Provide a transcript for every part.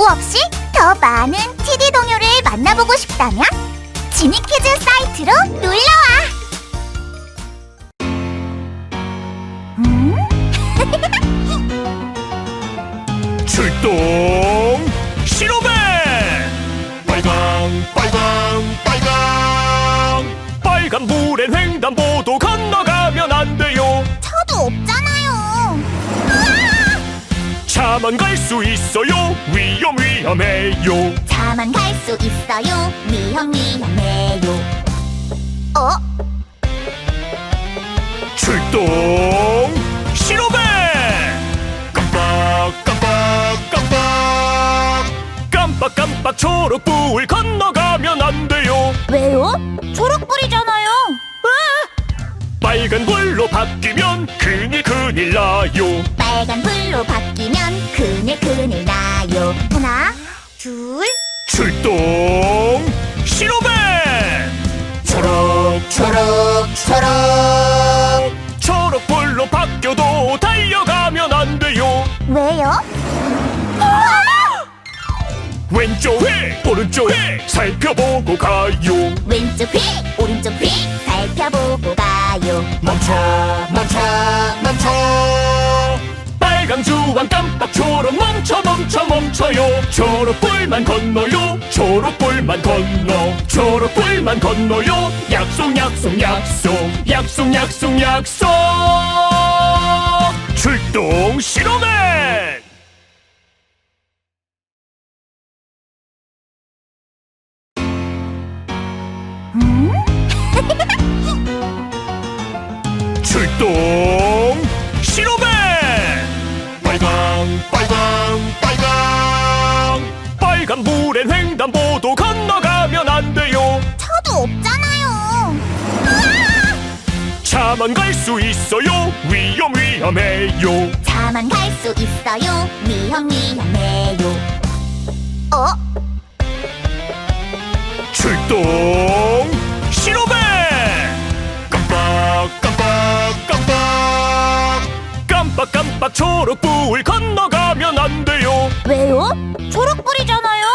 광고 없이 더 많은 TD 동요를 만나보고 싶다면 지니키즈 사이트로 놀러와. 음? 출동 신호배 빨강 빨강 빨강 빨간 불엔 횡단보도 차만 갈 수 있어요 위험 위험해요 차만 갈 수 있어요. 위험 위험해요. 어? 출동 신호배 깜빡 깜빡 깜빡 깜빡 깜빡 초록불 건너가면 안 돼요 왜요? 초록불이잖아요. 빨간 불로 바뀌면 큰일 큰일 나요. 빨간 불로 바뀌면 그늘 그늘 나요. 하나, 둘, 출동! 신호배 초록 초록, 초록. 초록 불로 바뀌어도 달려가면 안 돼요. 왜요? 왼쪽에 오른쪽에 살펴보고 가요. 왼쪽 휘, 오른쪽 휘 살펴보고 가요. 멈춰 멈춰 멈춰 빨강 주황 깜빡 초록 멈춰 멈춰 멈춰요. 초록불만 건너요. 초록불만 건너. 초록불만 건너요. 약속 약속 약속. 약속 약속 약속. 출동 신호맨 출동 신호배 빨강 빨강 빨강 빨간 불엔 횡단보도 건너가면 안 돼요 차도 없잖아요. 차만 갈 수 있어요 위험 위험해요 차만 갈 수 있어요. 위험 위험해요. 어? 출동 초록불 건너가면 안 돼요 왜요? 초록불이잖아요.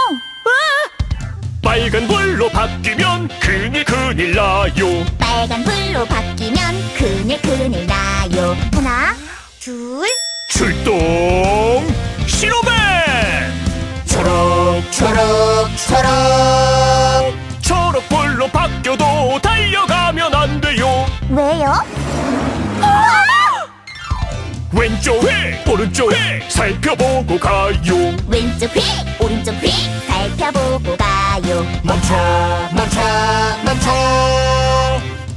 빨간 불로 바뀌면 큰일 큰일 나요 빨간 불로 바뀌면 그늘 그늘 나요. 하나, 둘, 출동 신호배 초록 초록, 초록. 초록불로 바뀌어도 달려가면 안 돼요 왜요? 왼쪽에 오른쪽에 살펴보고 가요. 왼쪽 휘, 오른쪽 휘 살펴보고 가요. 멈춰 멈춰 멈춰.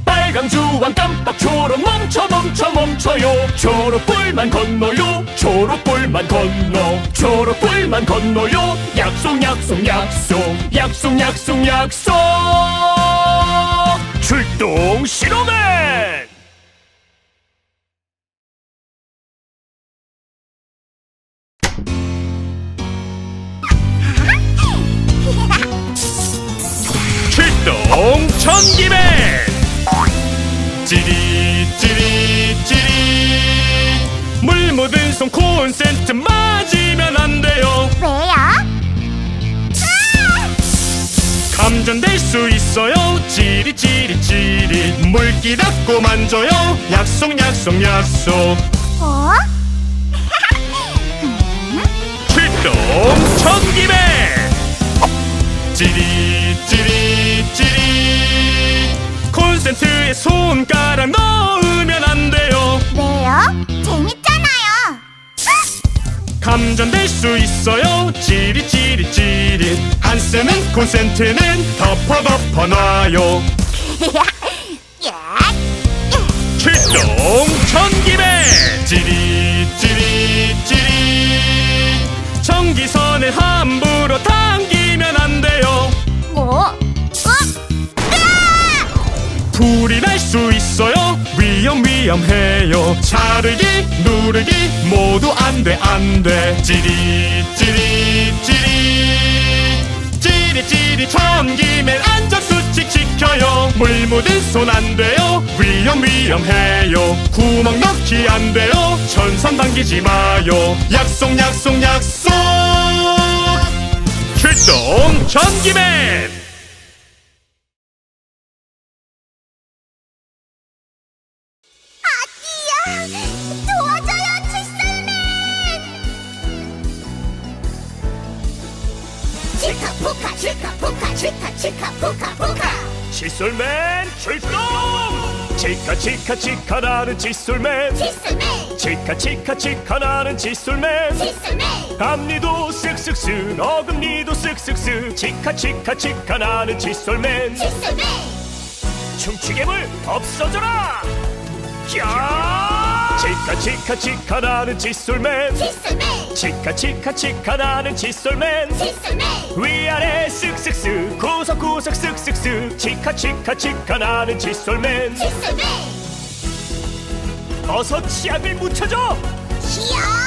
빨강 주황 깜빡 초록 멈춰 멈춰 멈춰요. 초록불만 건너요. 초록불만 건너. 초록불만 건너요. 약속 약속 약속. 약속 약속 약속. 출동 신호맨 손 콘센트 맞으면 안 돼요 왜요? 감전될 수 있어요 찌리 물기 닿고 만져요 약속 약속 약속 어? 출동 찌리 찌리 콘센트에 손가락 넣으면 안 돼요 왜요? 재밌잖아요. 감전될 수 있어요. 안 쓰는 콘센트는 덮어 덮어 놔요. 예. 출동 전기배. 찌리 전기선을 함부로 당기면 안 돼요. 뭐? 어? 불이 날 수 있어요. 위험 위험해요. 자르기 누르기 모두 안 돼 안돼. 찌리 찌리 찌리 찌리 찌리 전기맨 안전수칙 지켜요. 물 묻은 손 안 돼요. 위험 위험해요. 구멍 넣기 안 돼요. 전선 당기지 마요. 약속 약속 약속. 출동 전기맨 도와줘요, 칫솔맨! 치카푸카, 치카푸카, 치카, 치카푸카, 푸카! 칫솔맨 출동 치카 치카 치카 나는 칫솔맨 칫솔맨! 치카 치카 치카 나는 칫솔맨 칫솔맨! 앞니도 쓱쓱쓱 어금니도 쓱쓱쓱 치카 치카 치카 나는 칫솔맨 칫솔맨! 충치괴물 없어져라 야 치카 치카 치카 나는 칫솔맨 칫솔맨! 치카 치카 치카 나는 칫솔맨 칫솔맨! 위아래 쓱쓱쓱 구석구석 쓱쓱쓱 치카 치카 치카 나는 칫솔맨 칫솔맨! 어서 치약을 묻혀줘 히야!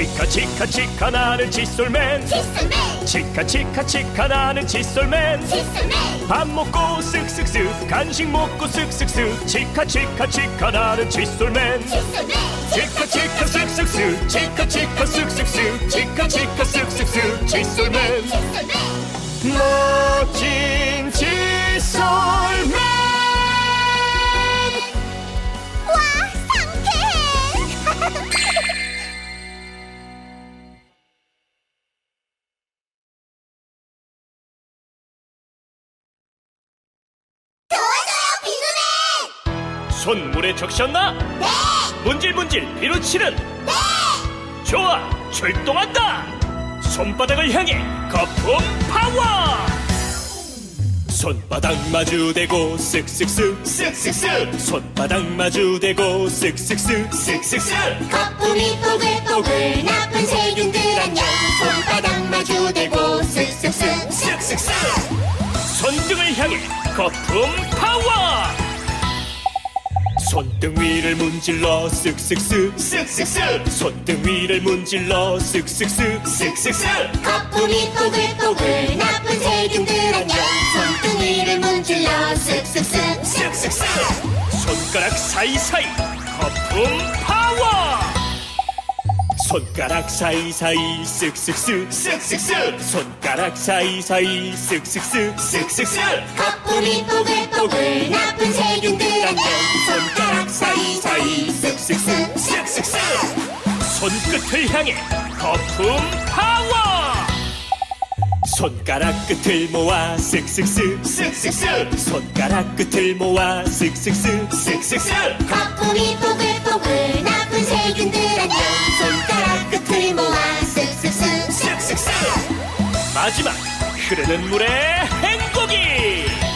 치카 치카 치카 나는 칫솔맨 칫솔맨! 치카 치카 치카 나는 칫솔맨 칫솔맨! 밥 먹고 쓱쓱쓱 간식 먹고 쓱쓱쓱 치카 치카 치카 나는 칫솔맨 칫솔맨! 치카 치카 쓱쓱쓱 치카 치카 쓱쓱쓱 치카 치카 쓱쓱쓱 칫솔맨 칫솔맨! 멋진 칫 적셨나? 네! 문질문질 비누칠은 네! 좋아 출동한다 손바닥을 향해 거품 파워 손바닥 마주대고 쓱쓱쓱 쓱쓱쓱 손바닥 마주대고 쓱쓱쓱 쓱쓱쓱 거품이 뽀글뽀글 나쁜 세균들 안녕 손바닥 마주대고 쓱쓱쓱 쓱쓱쓱 손등을 향해 거품 파워 손등 위를 문질러 쓱쓱쓱. 쓱쓱쓱. 손등 위를 문질러 쓱쓱쓱. 쓱쓱쓱. 거품이 뽀글뽀글 나쁜 세균들 안녕. 손등이를 문질러 쓱쓱쓱. 쓱쓱쓱. 손가락 사이사이. 거품 파워 손가락 사이사이 쓱쓱쓱 쓱쓱쓱 손가락 사이사이 쓱쓱쓱 쓱쓱쓱 거품이 뽀글뽀글 나쁜 세균들 안녕 손가락 사이사이 쓱쓱쓱 쓱쓱쓱 손끝을 향해 거품 파워 손가락 끝을 모아 쓱쓱쓱 쓱쓱쓱 손가락 끝을 모아 쓱쓱쓱 쓱쓱쓱 거품이 뽀글뽀글 나쁜 세균들 안녕 손가락 끝을 모아 쓱쓱쓱 쓱쓱쓱 마지막 흐르는 물에 헹구기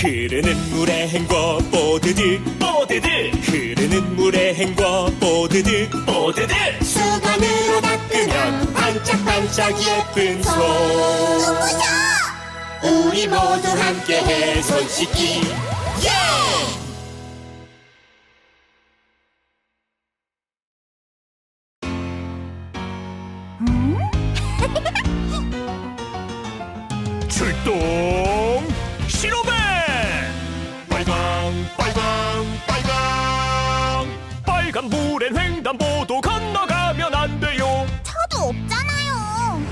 흐르는 물에 헹궈 뽀드득 뽀드득. 흐르는 물에 헹궈 뽀드득 뽀드득. 수건으로 닦으면 반짝반짝 예쁜 손? 우리 모두 함께해 손 씻기 횡단보도 건너가면 안 돼요. 차도 없잖아요.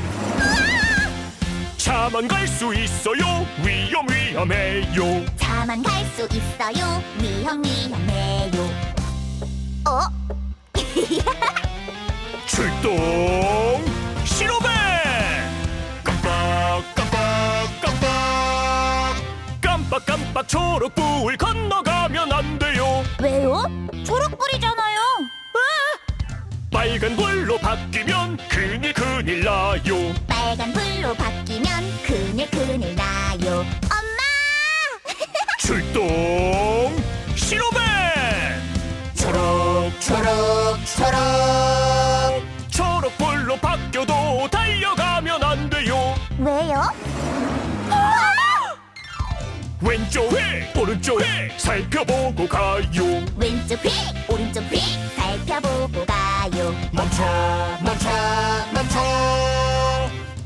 차만 갈 수 있어요. 위험 위험해요. 차만 갈 수 있어요. 위험 위험해요. 어? 출동! 신호맨 깜빡 깜빡 깜빡! 깜빡 깜빡 초록불 건너가면 안 돼요. 왜요? 초록불이잖아요 빨간 불로 바뀌면 큰일 큰일 나요. 빨간 불로 바뀌면 그늘 그늘 나요. 엄마! 출동! 신호맨 초록 초록 초록 왼쪽 회 오른쪽 회 살펴보고 가요. 왼쪽 휙 오른쪽 휙 살펴보고 가요. 멈춰 멈춰 멈춰.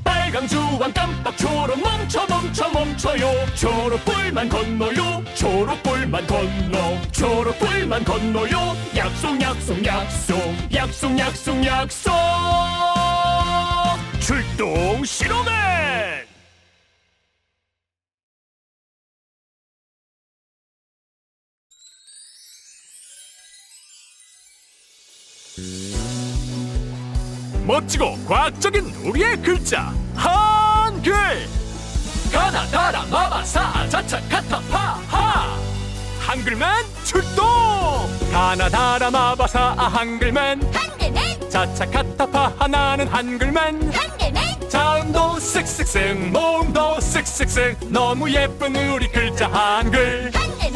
빨강 주황 깜빡 초록 멈춰 멈춰 멈춰요. 초록불만 건너요 초록불만 건너. 초록불만 건너요 약속 약속 약속 약속 약속 약속. 출동 신호맨 멋지고 과학적인 우리의 글자 한글! 가나 다라 마마 사 자차 카타파하! 한글만 출동! 가나 다라 마바사 아 한글만 한글맨! 자차 카타파 하나는 한글만 한글맨! 자음도 쓱쓱쓱 모음도 쓱쓱쓱 너무 예쁜 우리 글자 한글. 한글맨!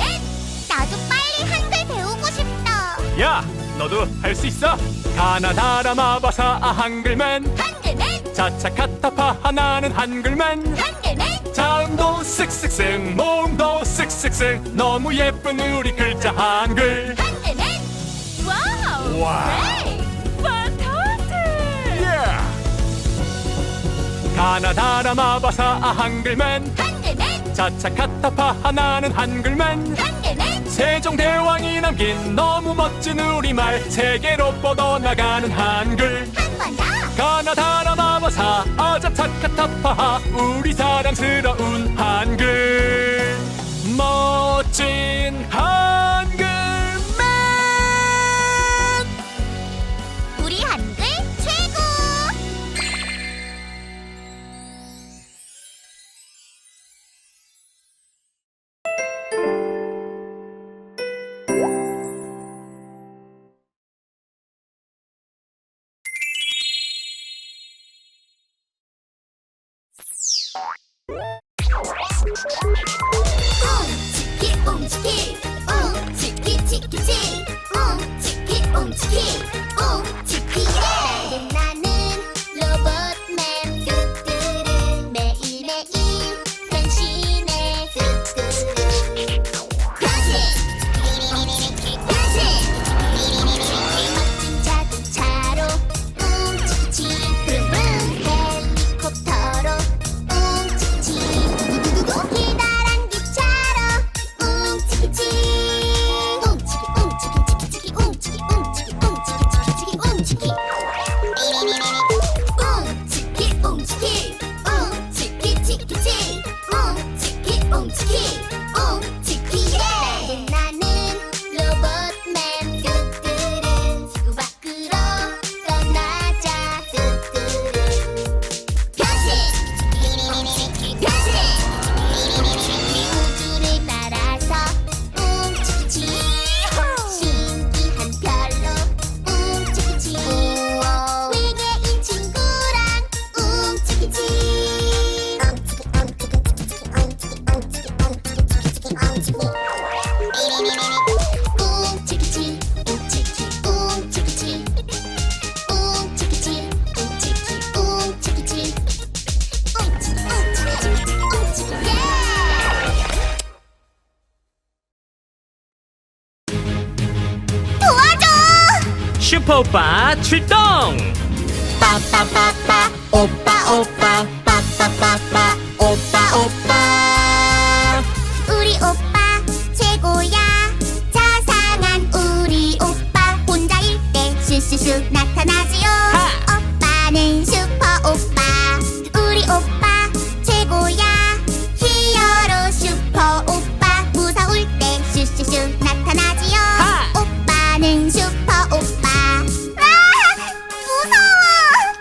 나도 빨리 한글 배우고 싶다. 야 너도 할 수 있어. 가나다라 마바사 아 한글만 한글맨. 자차 카타파 하나는 한글만 한글맨. 자음도 쓱쓱쓱 모음도 쓱쓱쓱. 너무 예쁜 우리 글자 한글. 한글맨. 와우. 와우. 가나다라 마바사 아 한글맨. 자차 카타파 하나는 한글만 한글맨. 세종대왕이 남긴 너무 멋진 우리말 세계로 뻗어나가는 한글. 한 번 더. 가나다라 마바사 아자차카타파 우리 사랑스러운 한글. 멋진 한글 웅치키 웅치키 웅치키 치키치 웅치키 웅치키 웅치키 예 슈퍼 오빠 출동! 빠빠빠빠 오빠 오빠 빠빠빠빠 오빠 오빠. 우리 오빠 최고야. 자상한 우리 오빠 혼자일 때 슈슈슈 나타나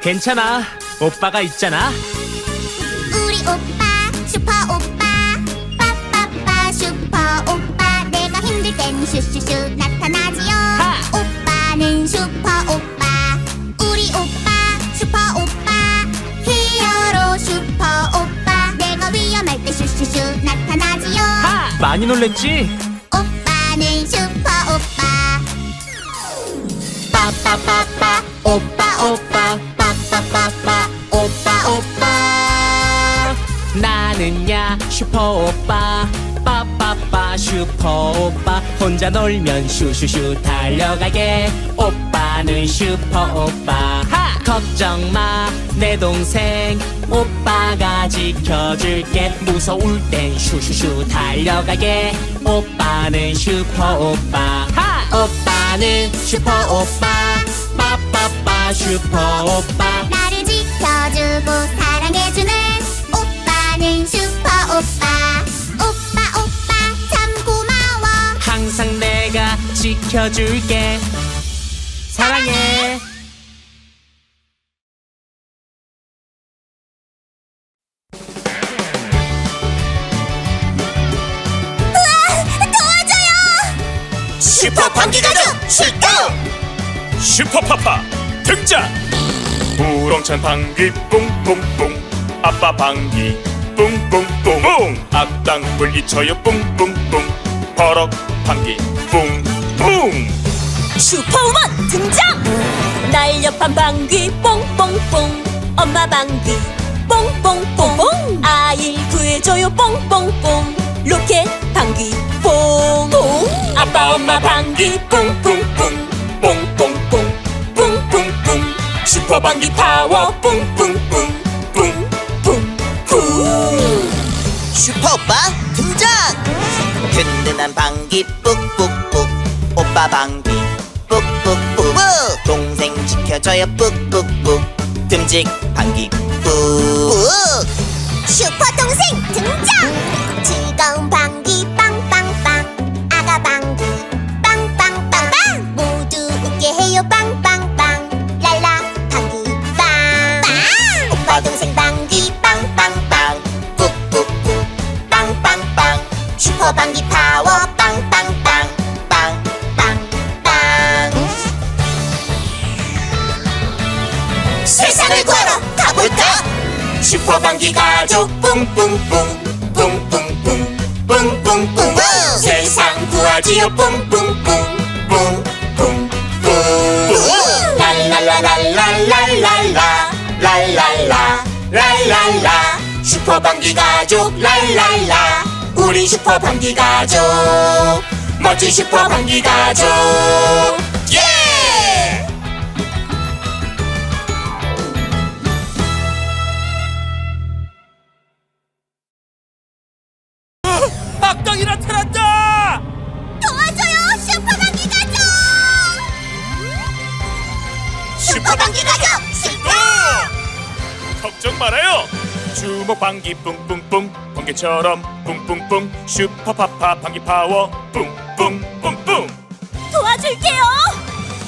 괜찮아? 오빠가 있잖아. 우리 오빠 슈퍼 오빠. 빠빠빠 슈퍼 오빠. 내가 힘들 땐 슈슈슈 나타나지요. 오빠는 슈퍼 오빠. 우리 오빠 슈퍼 오빠. 히어로 슈퍼 오빠. 내가 위험할 때 슈슈슈 나타나지요. 많이 놀랬지? 오빠는 슈퍼 오빠. 빠빠빠빠. 오빠 오빠 빠빠빠빠 오빠 오빠. 나는야 슈퍼 오빠. 빠빠빠 슈퍼 오빠. 혼자 놀면 슈슈슈 달려가게. 오빠는 슈퍼 오빠. 걱정 마내 동생. 오빠가 지켜줄게. 무서울 땐 슈슈슈 달려가게. 오빠는 슈퍼 오빠. 오빠는 슈퍼 오빠. 빠빠빠 슈퍼 오빠 지켜주고 사랑해주는 오빠는 슈퍼 오빠. 오빠 오빠 참 고마워. 항상 내가 지켜줄게. 사랑해. 도와줘요. 슈퍼 방귀 가족 출동! 슈퍼파파 등장 우렁찬 방귀 뿡뿡뿡. 아빠 방귀 뿡뿡뿡. 악당 물리쳐요 뿡뿡뿡. 버럭 방귀 뿡뿡. 슈퍼우먼 등장! 날렵한 방귀 뽕뽕뽕 엄마 방귀 뽕뽕뽕 아이 구해줘요 뽕뽕뽕 로켓 방귀 뽕뽕 아빠 엄마 방귀 뽕뽕뽕 슈퍼 방귀 파워. 뽕뽕뽕 뿡뿡뿡 슈퍼 오빠 등장! 든든한 방귀 뿍뿍뿍 오빠 방귀 뿍뿍뿍 동생 지켜줘요 뿍뿍뿍 듬직 방귀 뿍 슈퍼 동생 등장 뿡뿡뿡 뿡뿡뿡 뿡뿡뿡 세상 구하지요 뿡뿡뿡 뿡뿡뿡 랄랄라랄랄랄랄라 랄랄라 랄랄라 슈퍼 방귀 가족 랄랄라 우리 슈퍼 방귀 가족 멋진 슈퍼 방귀 가족 방귀 뿡뿡뿡 번개처럼 뿡뿡뿡 슈퍼파파 방귀 파워 뿡뿡뿡뿡. 도와줄게요.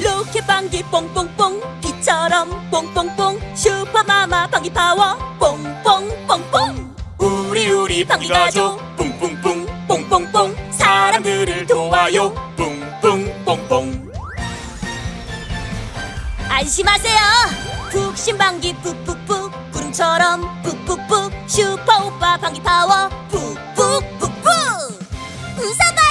로켓 방귀 뽕뽕뽕 빛처럼 뽕뽕뽕 슈퍼마마 방귀 파워 뽕뽕뽕뽕 우리 우리 방귀 가족 뿡뿡뿡 뽕뽕뽕 사람들을 도와요. 뿡뿡뽕뽕 안심하세요 푹신 방귀 푹푹푹 구름처럼 푹푹푹 슈퍼 오빠 방귀 파워 푹푹푹푹. 웃어봐